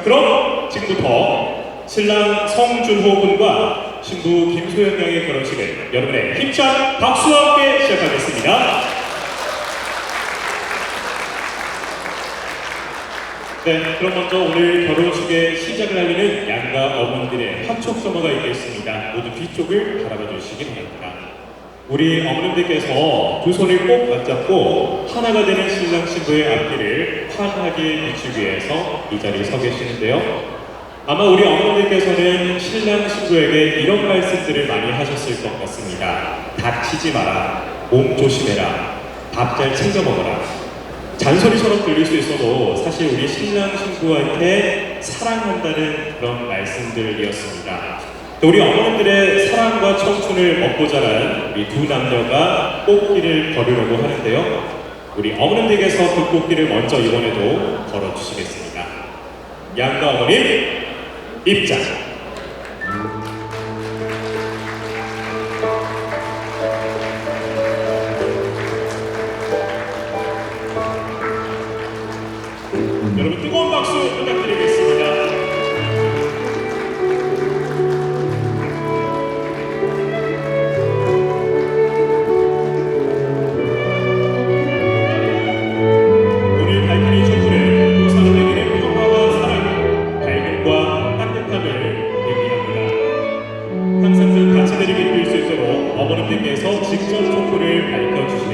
자, 그럼 지금부터 신랑 성준호 군과 신부 김소연 양의 결혼식을 여러분의 힘찬 박수와 함께 시작하겠습니다. 네, 그럼 먼저 오늘 결혼식의 시작을 알리는 양가 어머니들의 합촉 서머가 있겠습니다. 모두 뒤쪽을 바라봐 주시기 바랍니다. 우리 어머님들께서 두 손을 꼭 맞잡고 하나가 되는 신랑 신부의 앞길을 환하게 비추기 위해서 이 자리에 서 계시는데요. 아마 우리 어머님들께서는 신랑 신부에게 이런 말씀들을 많이 하셨을 것 같습니다. 다치지 마라, 몸 조심해라, 밥 잘 챙겨 먹어라. 잔소리처럼 들릴 수 있어도 사실 우리 신랑 신부한테 사랑한다는 그런 말씀들이었습니다. 또 우리 어머님들의 사랑과 청춘을 먹고 자란 우리 두 남녀가 꽃길을 걸으려고 하는데요. 우리 어머님들께서 그 꽃길을 먼저 이번에도 걸어주시겠습니다. 양가 어머님 입장. 어머님들께서 직접 촛불을 밝혀주시겠습니다.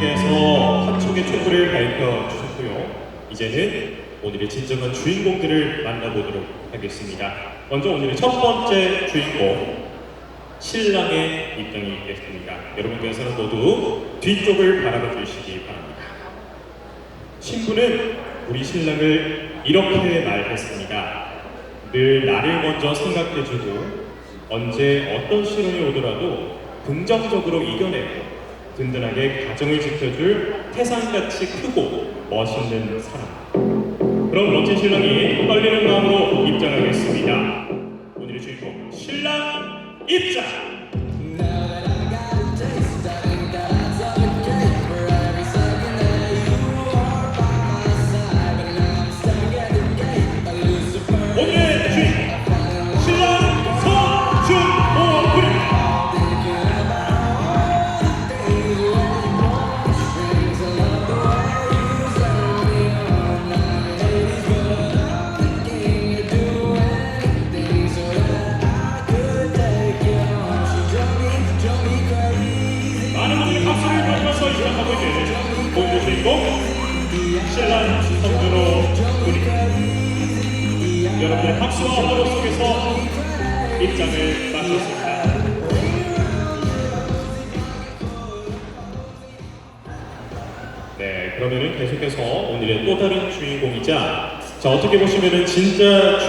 어머니들께서 합촉의 촛불을 밝혀 주셨고요. 이제는 오늘의 진정한 주인공들을 만나보도록 하겠습니다. 먼저 오늘의 첫 번째 주인공, 신랑의 입장이 있겠습니다. 여러분께서는 모두 뒤쪽을 바라봐 주시기 바랍니다. 신부는 우리 신랑을 이렇게 말했습니다. 늘 나를 먼저 생각해주고 언제 어떤 시련이 오더라도 긍정적으로 이겨내고 든든하게 가정을 지켜줄 태산같이 크고 멋있는 사람. 그럼 멋진 신랑이 떨리는 마음으로 입장하겠습니다. 오늘의 주인공 신랑 입장.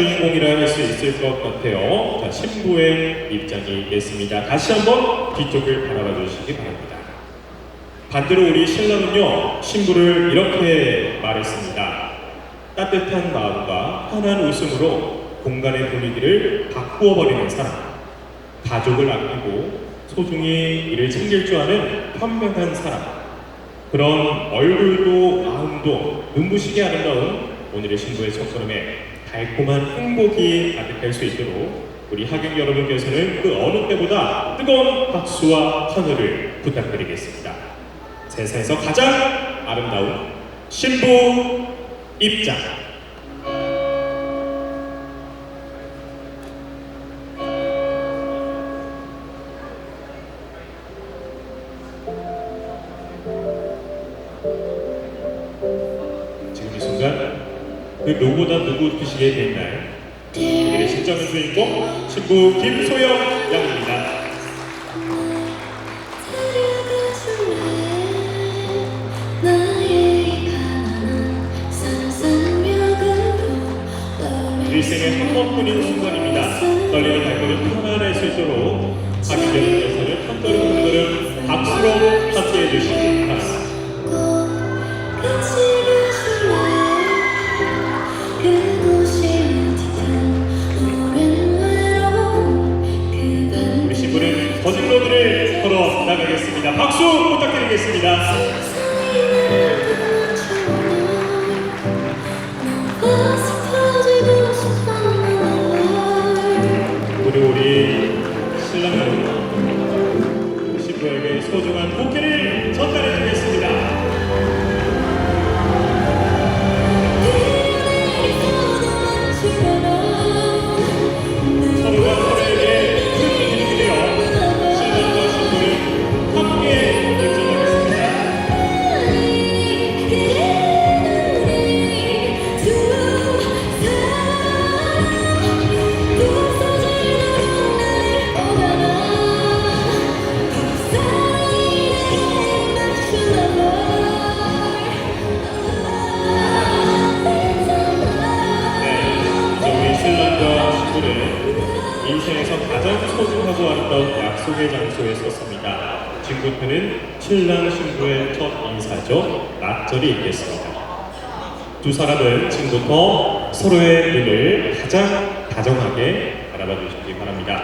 주인공이라 할 수 있을 것 같아요. 자 신부의 입장이 있습니다. 다시 한번 뒤쪽을 바라봐 주시기 바랍니다. 반대로 우리 신랑은요, 신부를 이렇게 말했습니다. 따뜻한 마음과 환한 웃음으로 공간의 분위기를 바꾸어 버리는 사람, 가족을 아끼고 소중히 이를 챙길 줄 아는 현명한 사람, 그런 얼굴도 마음도 눈부시게 아름다운 오늘의 신부의 첫걸음에 달콤한 행복이 가득할 수 있도록 우리 하객 여러분께서는 그 어느 때보다 뜨거운 박수와 환호를 부탁드리겠습니다. 세상에서 가장 아름다운 신부 입장. 그 누구보다 누구시게 된 날, 우리의 신정의 주인공 신부 김소영 양입니다. 일생에 한 번뿐인 순간입니다. 떨리는 발걸음 편안할 수 있도록 하객 여러분께서는 한 걸음 한 걸음 박수로 함께해 주시기 바랍니다. 박수 부탁드리겠습니다. 인사죠. 낙절이 있겠습니다. 두 사람은 지금부터 서로의 눈을 가장 다정하게 바라봐 주시기 바랍니다.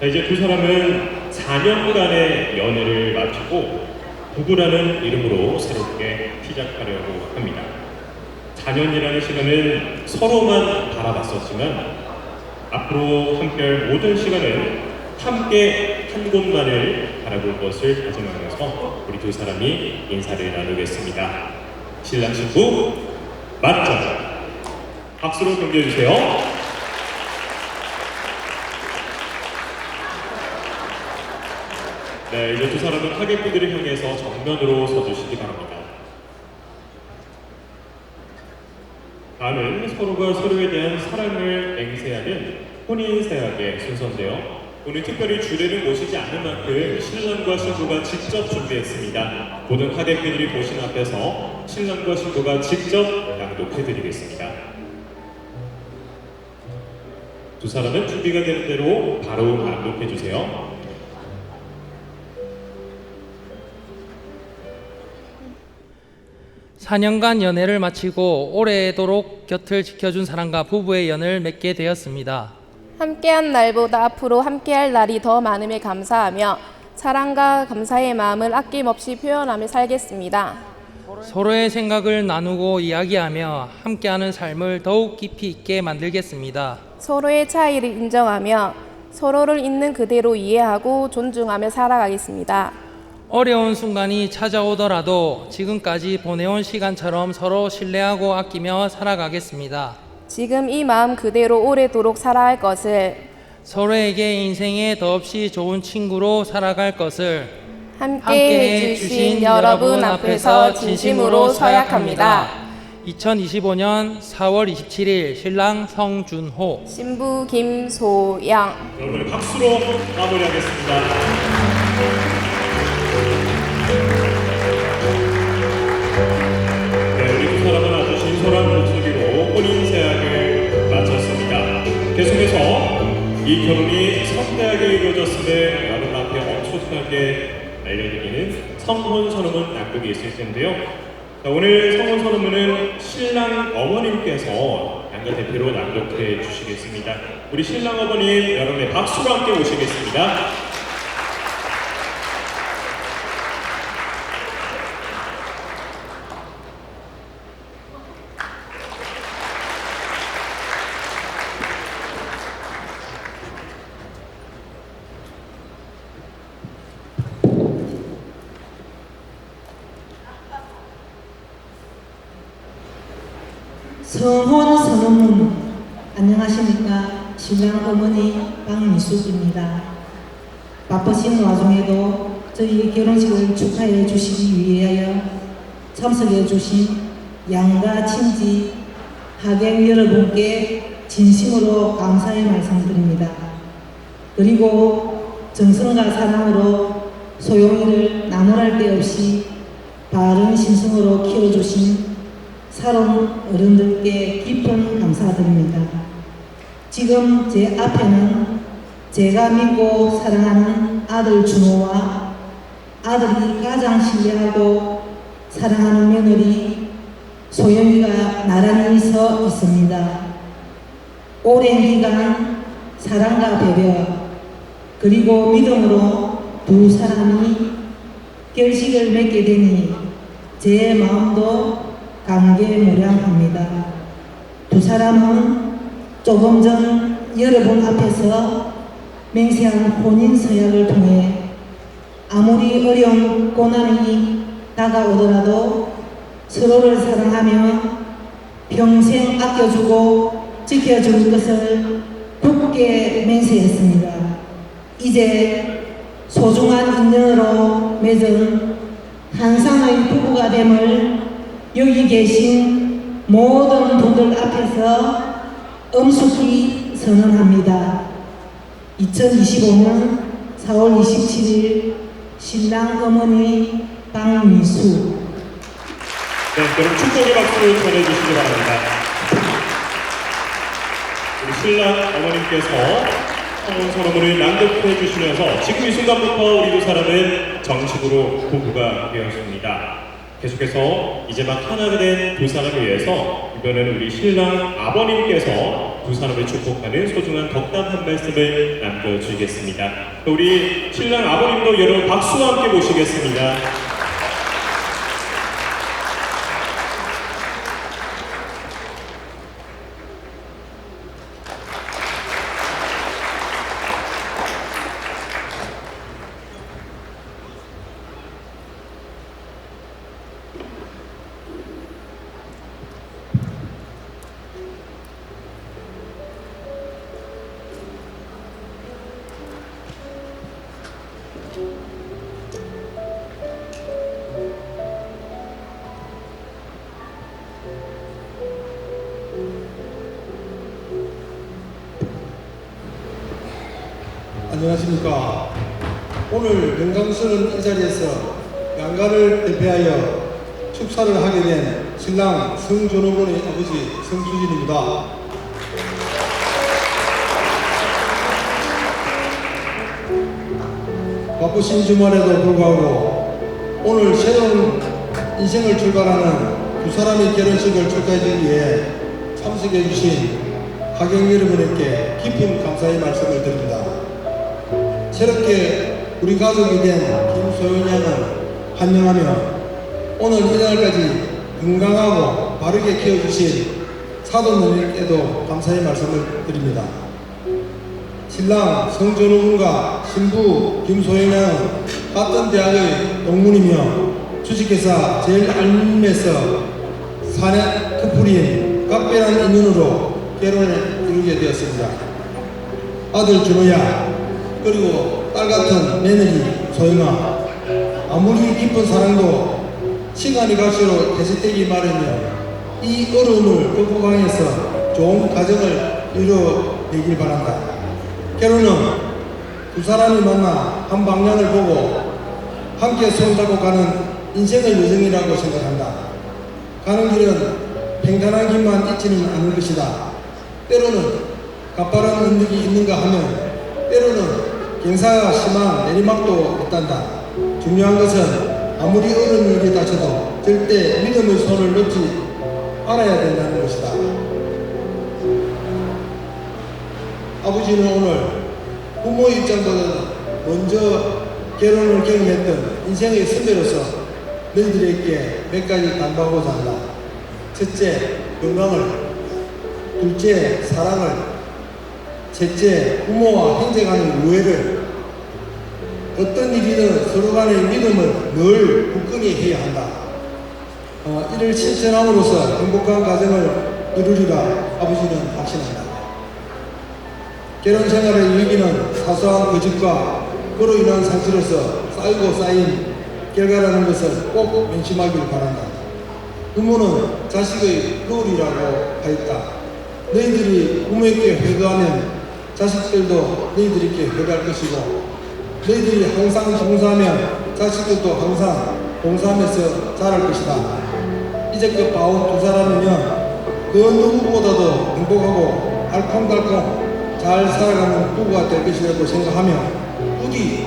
자, 이제 두 사람은 4년간의 연애를 마치고 부부라는 이름으로 새롭게 시작하려고 합니다. 4년이라는 시간은 서로만 바라봤었지만 앞으로 함께할 모든 시간은 함께 한 곳만을 바라볼 것을 다짐하면서 우리 두 사람이 인사를 나누겠습니다. 신랑 신부 맞죠? 박수로 경계해주세요. 네, 이제 두 사람은 하객분들을 향해서 정면으로 서주시기 바랍니다. 다음은 서로가 서로에 대한 사랑을 맹세하는 혼인세약의 순서인데요. 오늘 특별히 주례를 모시지 않은 만큼 신랑과 신부가 직접 준비했습니다. 모든 하객분들이 보신 앞에서 신랑과 신부가 직접 낭독해드리겠습니다. 두 사람은 준비가 되는 대로 바로 낭독해주세요. 사 년간 연애를 마치고 오래도록 곁을 지켜준 사람과 부부의 연을 맺게 되었습니다. 함께한 날보다 앞으로 함께할 날이 더 많음에 감사하며 사랑과 감사의 마음을 아낌없이 표현하며 살겠습니다. 서로의 생각을 나누고 이야기하며 함께하는 삶을 더욱 깊이 있게 만들겠습니다. 서로의 차이를 인정하며 서로를 있는 그대로 이해하고 존중하며 살아가겠습니다. 어려운 순간이 찾아오더라도 지금까지 보내온 시간처럼 서로 신뢰하고 아끼며 살아가겠습니다. 지금 이 마음 그대로 오래도록 살아갈 것을 서로에게 인생에 더없이 좋은 친구로 살아갈 것을 함께 해주신 여러분 앞에서 진심으로 서약합니다. 2025년 4월 27일 신랑 성준호 신부 김소영 여러분의 박수로 마무리하겠습니다. 이 결혼이 성대하게 이루어졌음을 여러분 앞에 엄청나게 알려드리는 성혼 선언문 낭독이 있을 텐데요. 자, 오늘 성혼 선언문은 신랑 어머님께서 양가 대표로 낭독해 주시겠습니다. 우리 신랑 어머님 여러분의 박수와 함께 모시겠습니다. 성혼 선언문 안녕하십니까 신랑 어머니 박미숙입니다. 바쁘신 와중에도 저희 결혼식을 축하해 주시기 위하여 참석해 주신 양가 친지 하객 여러분께 진심으로 감사의 말씀드립니다. 그리고 정성과 사랑으로 소용이를 나무랄 데 없이 바른 심성으로 키워주신 사랑 어른들께 깊은 감사드립니다. 지금 제 앞에는 제가 믿고 사랑하는 아들 준호와 아들이 가장 신뢰하고 사랑하는 며느리 소영이가 나란히 서 있습니다. 오랜 기간 사랑과 배려 그리고 믿음으로 두 사람이 결식을 맺게 되니 제 마음도 감개무량합니다. 두 사람은 조금 전 여러분 앞에서 맹세한 혼인 서약을 통해 아무리 어려운 고난이 다가오더라도 서로를 사랑하며 평생 아껴주고 지켜줄 것을 굳게 맹세했습니다. 이제 소중한 인연으로 맺은 한상의 부부가 됨을 여기 계신 모든 분들 앞에서 엄숙히 선언합니다. 2025년 4월 27일 신랑 어머니 박미수 네, 여러분 축복의 박수를 전해주시기 바랍니다. 우리 신랑 어머님께서 성혼 선언문을 낭독해 주시면서 지금 이 순간부터 우리 두 사람은 정식으로 부부가 되었습니다. 계속해서 이제 막 하나가 된 두 사람을 위해서 이번에는 우리 신랑 아버님께서 두 사람을 축복하는 소중한 덕담 한 말씀을 남겨주시겠습니다. 우리 신랑 아버님도 여러분 박수와 함께 모시겠습니다. 오늘 영광스러운 이 자리에서 양가를 대표하여 축사를 하게 된 신랑 성전호군의 아버지 성수진입니다. 바쁘신 주말에도 불구하고 오늘 새로운 인생을 출발하는 두 사람의 결혼식을 축하해주기 위해 참석해 주신 하객 여러분에게 깊은 감사의 말씀을 드립니다. 새롭게 우리 가족이 된 김소연 양을 환영하며 오늘 이날까지 건강하고 바르게 키워주신 사돈님께도 감사의 말씀을 드립니다. 신랑 성전우 군과 신부 김소연 양은 같은 대학의 동문이며 주식회사 제일 알림에서 사내 커플인 각별한 인연으로 결혼을 이루게 되었습니다. 아들 준호야 그리고 딸 같은 며느리 소영아 아무리 깊은 사랑도 시간이 갈수록 계속되기 마련이며 이 어려움을 극복하면서 좋은 가정을 이루어내길 바란다. 결혼은 두 사람이 만나 한 방향을 보고 함께 손잡고 가는 인생의 여정이라고 생각한다. 가는 길은 평탄한 길만 있지는 않을 것이다. 때로는 가파른 언덕이 있는가 하면 때로는 경사가 심한 내리막도 있단다. 중요한 것은 아무리 어려운 일이 닥쳐도 절대 믿음의 손을 놓지 말아야 된다는 것이다. 아버지는 오늘 부모 입장보다 먼저 결혼을 경험했던 인생의 선배로서 너희들에게 몇 가지 당부하고자 한다. 첫째, 건강을. 둘째, 사랑을. 셋째, 부모와 형제 간의 우애를. 어떤 일이든 서로 간의 믿음을 늘 굳건히 해야 한다. 어, 이를 실천함으로써 행복한 가정을 이루리라 아버지는 확신한다. 결혼 생활의 유익이는 사소한 거짓과 그로 인한 상처로서 쌓이고 쌓인 결과라는 것을 꼭 명심하길 바란다. 부모는 자식의 롤이라고 하였다. 너희들이 부모에게 회개하면 자식들도 너희들에게 회개할 것이고 너희들이 항상 봉사하면 자식들도 항상 봉사하면서 자랄 것이다. 이제껏 봐온 두 사람이면 그 누구보다도 행복하고 알콩달콩 잘 살아가는 부부가 될 것이라고 생각하며 부디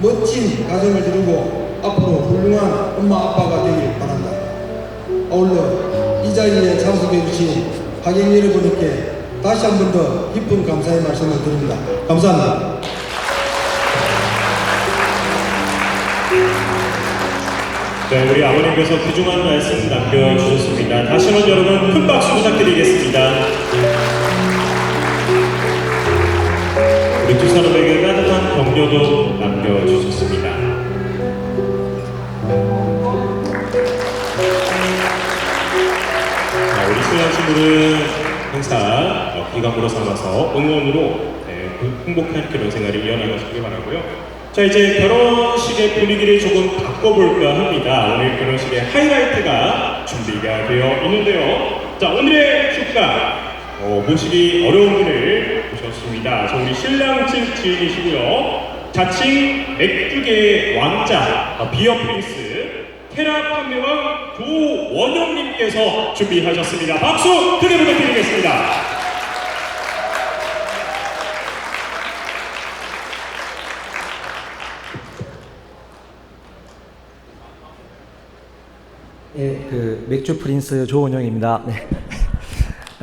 멋진 가정을 이루고 앞으로 훌륭한 엄마 아빠가 되길 바란다. 아울러 이 자리에 참석해 주신 학생 여러분께 다시 한 번 더 깊은 감사의 말씀을 드립니다. 감사합니다. 네, 우리 아버님께서 귀중한 말씀 남겨주셨습니다. 다시 한번 여러분 큰 박수 부탁드리겠습니다. 우리 두 사람에게 따뜻한 격려도 남겨주셨습니다. 자, 우리 신랑 친구는 항상 어, 기감으로 삼아서 응원으로 네, 그 행복한 결혼 생활을 이어나가시길 바라고요. 자 이제 결혼식의 분위기를 조금 바꿔볼까 합니다. 오늘 결혼식의 하이라이트가 준비가 되어 있는데요. 자 오늘의 축가 어, 모시기 어려운 분을 모셨습니다. 저 우리 신랑 측 지인이시고요. 자칭 맥주계의 왕자 어, 비어 프린스 테라 판매왕 조원영님께서 준비하셨습니다. 박수 크게 부탁드리겠습니다. 예, 그 맥주 프린스 조은영입니다. 네.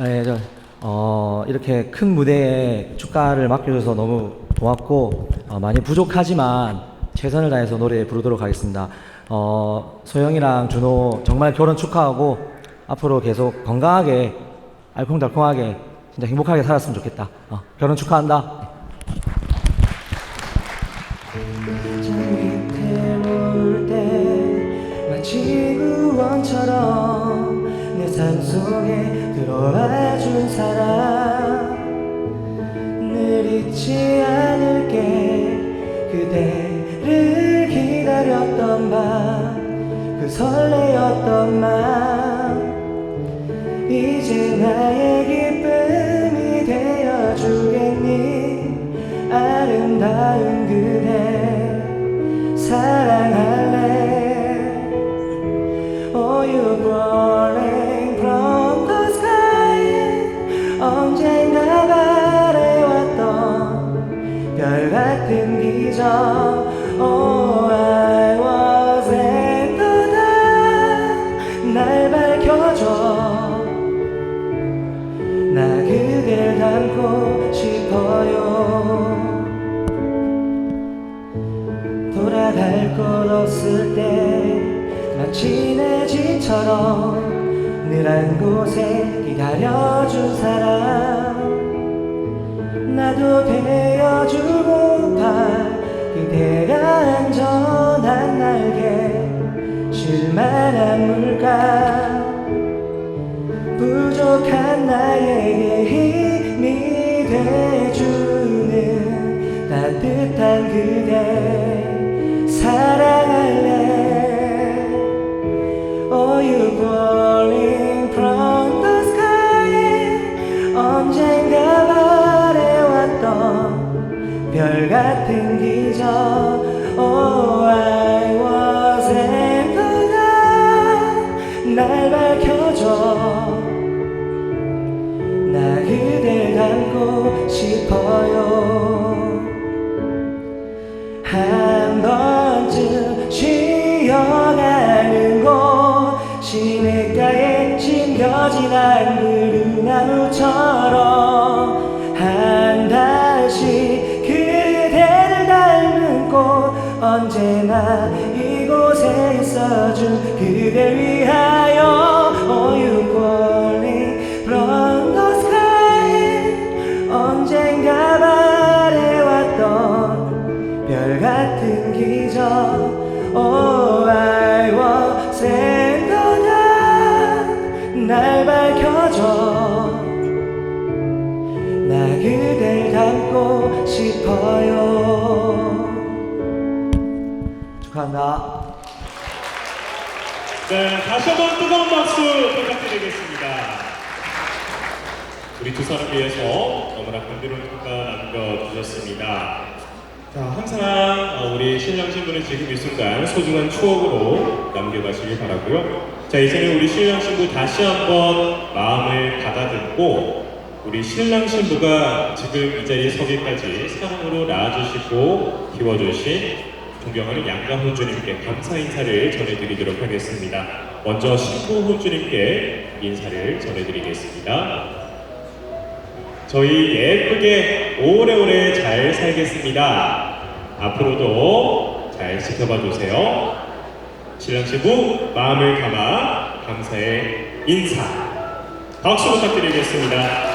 네, 저, 어, 이렇게 큰 무대에 축가를 맡겨줘서 너무 고맙고 어, 많이 부족하지만 최선을 다해서 노래 부르도록 하겠습니다. 어, 소영이랑 준호 정말 결혼 축하하고 앞으로 계속 건강하게 알콩달콩하게 진짜 행복하게 살았으면 좋겠다. 어, 결혼 축하한다. 그대를 밤 그 설레었던 마음. 이제 나의 기쁨이 되어주겠니? 아름다운 그대 사랑할 집처럼 늘 한 곳에 기다려준 사람. 나도 되어주고파 그대가 안전한 날개 쉴만한 물가. 부족한 나에게 힘이 돼주는 따뜻한 그대. 사랑 웃어준 그댈 위하여 you falling from the sky 언젠가 바래왔던 별 같은 기적. Oh I was and 날 밝혀줘. 나 그댈 닮고 싶어요. 축하합니다 네, 다시 한번 뜨거운 박수 부탁드리겠습니다. 우리 두 사람 위해서 너무나 감미로운 평가 남겨주셨습니다. 자, 항상 어, 우리 신랑 신부는 지금 이 순간 소중한 추억으로 남겨가시길 바라고요. 자, 이제는 우리 신랑 신부 다시 한번 마음을 가다듬고 우리 신랑 신부가 지금 이 자리에 서기까지 사랑으로 낳아주시고 키워주신 존경하는 양가 혼주님께 감사 인사를 전해드리도록 하겠습니다. 먼저 신부 혼주님께 인사를 전해드리겠습니다. 저희 예쁘게 오래오래 잘 살겠습니다. 앞으로도 잘 지켜봐 주세요. 신랑 신부 마음을 담아 감사의 인사 박수 부탁드리겠습니다.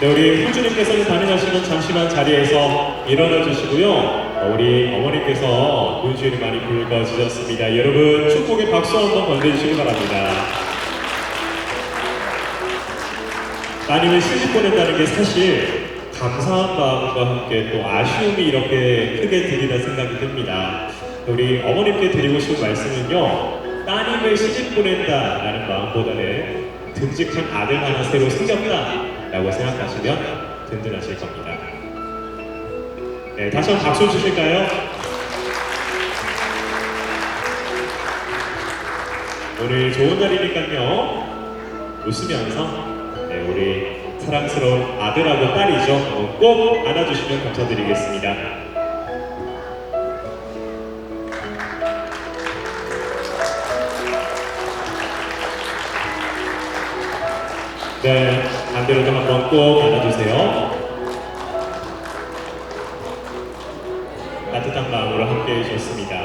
네, 우리 후주님께서는 가능하시면 잠시만 자리에서 일어나 주시고요. 어, 우리 어머니께서 눈시울이 많이 붉어지셨습니다. 여러분 축복의 박수 한번 건네주시기 바랍니다. 따님을 시집 보낸다는 게 사실 감사한 마음과 함께 또 아쉬움이 이렇게 크게 들리는 생각이 듭니다. 우리 어머님께 드리고 싶은 말씀은요. 따님을 시집 보낸다라는 마음보다는 듬직한 아들 하나 새로 생겼다 라고 생각하시면 든든하실 겁니다. 네, 다시 한번 박수 주실까요? 오늘 좋은 날이니까요. 웃으면서 네, 우리 사랑스러운 아들하고 딸이죠. 어, 꼭 안아주시면 감사드리겠습니다. 네, 반대로도 한번 꼭 안아주세요. 따뜻한 마음으로 함께 해주셨습니다.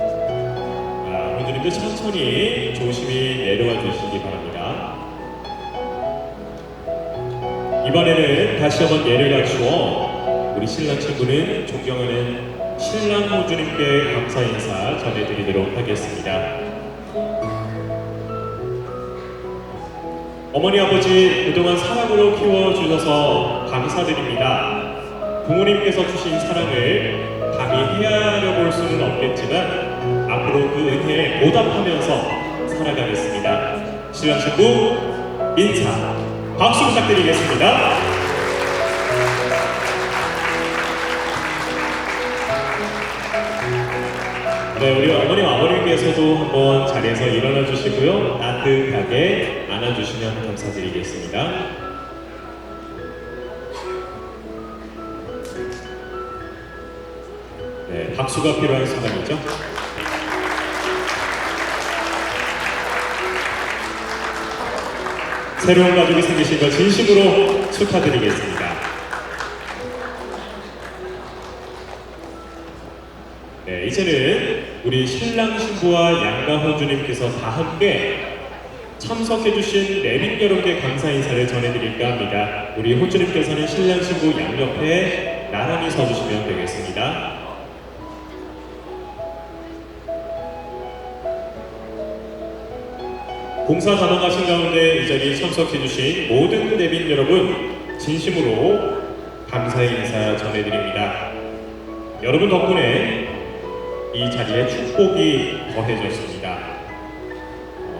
아, 오늘도 천천히 조심히 내려와 주시기 바랍니다. 이번에는 다시 한번 예를 갖추어 우리 신랑 친구는 존경하는 신랑 호주님께 감사 인사 전해드리도록 하겠습니다. 어머니 아버지 그동안 사랑으로 키워주셔서 감사드립니다. 부모님께서 주신 사랑을 감히 헤아려 볼 수는 없겠지만 앞으로 그 은혜에 보답하면서 살아가겠습니다. 신랑 신부 인사 박수 부탁드리겠습니다. 네, 우리 아버님께서도 한번 자리에서 일어나 주시고요. 따뜻하게 안아주시면 감사드리겠습니다. 네, 박수가 필요한 순간이죠. 새로운 가족이 생기신 걸 진심으로 축하드리겠습니다. 네, 이제는 우리 신랑 신부와 양가 호주님께서 다 함께 참석해주신 내빈 여러분께 감사 인사를 전해드릴까 합니다. 우리 호주님께서는 신랑 신부 양옆에 나란히 서주시면 되겠습니다. 공사 감안하신 가운데 이 자리에 참석해주신 모든 내빈 여러분 진심으로 감사의 인사 전해드립니다. 여러분 덕분에 이 자리에 축복이 더해졌습니다.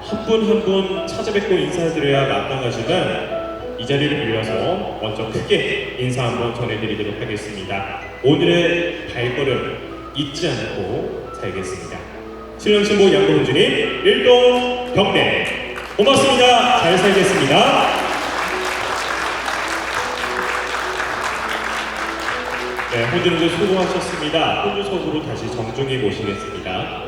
한 분 한 분 찾아뵙고 인사드려야 마땅하지만 이 자리를 빌려서 먼저 크게 인사 한번 전해드리도록 하겠습니다. 오늘의 발걸음 잊지 않고 살겠습니다. 신랑신부 양보훈주님 일동 경례 고맙습니다. 잘 살겠습니다. 네, 호주는 수고하셨습니다. 호주석으로 다시 정중히 모시겠습니다.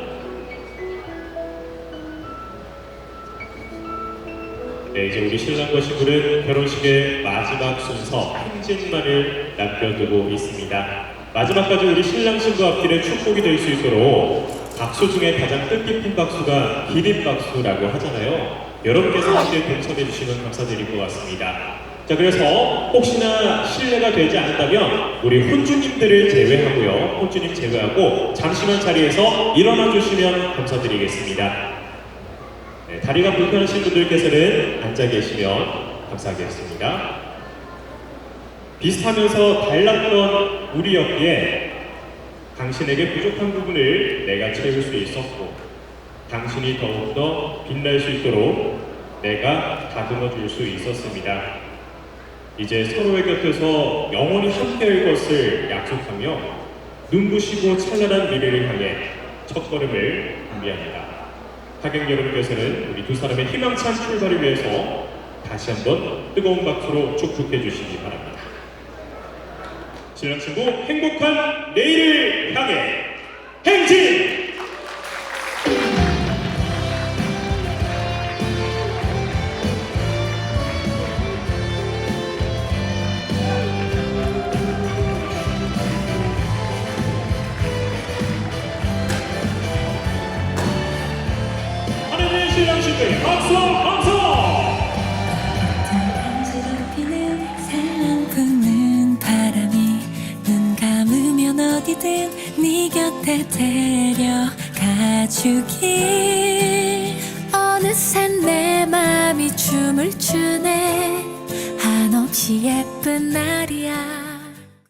네, 이제 우리 신랑과 신부는 결혼식의 마지막 순서 행진만을 남겨두고 있습니다. 마지막까지 우리 신랑 신부 앞길에 축복이 될 수 있도록 박수 중에 가장 뜻깊은 박수가 기립 박수라고 하잖아요. 여러분께서 함께 동참해 주시면 감사드릴 것 같습니다. 자, 그래서 혹시나 신뢰가 되지 않는다면 우리 혼주님들을 제외하고요. 혼주님 제외하고 잠시만 자리에서 일어나 주시면 감사드리겠습니다. 네, 다리가 불편하신 분들께서는 앉아 계시면 감사하겠습니다. 비슷하면서 달랐던 우리였기에 당신에게 부족한 부분을 내가 채울 수 있었고 당신이 더욱더 빛날 수 있도록 내가 다듬어 줄 수 있었습니다. 이제 서로의 곁에서 영원히 함께할 것을 약속하며 눈부시고 찬란한 미래를 향해 첫걸음을 준비합니다. 하객 여러분께서는 우리 두 사람의 희망찬 출발을 위해서 다시 한번 뜨거운 박수로 축복해 주시기 바랍니다. 신랑 신부 행복한 내일을 향해 행진!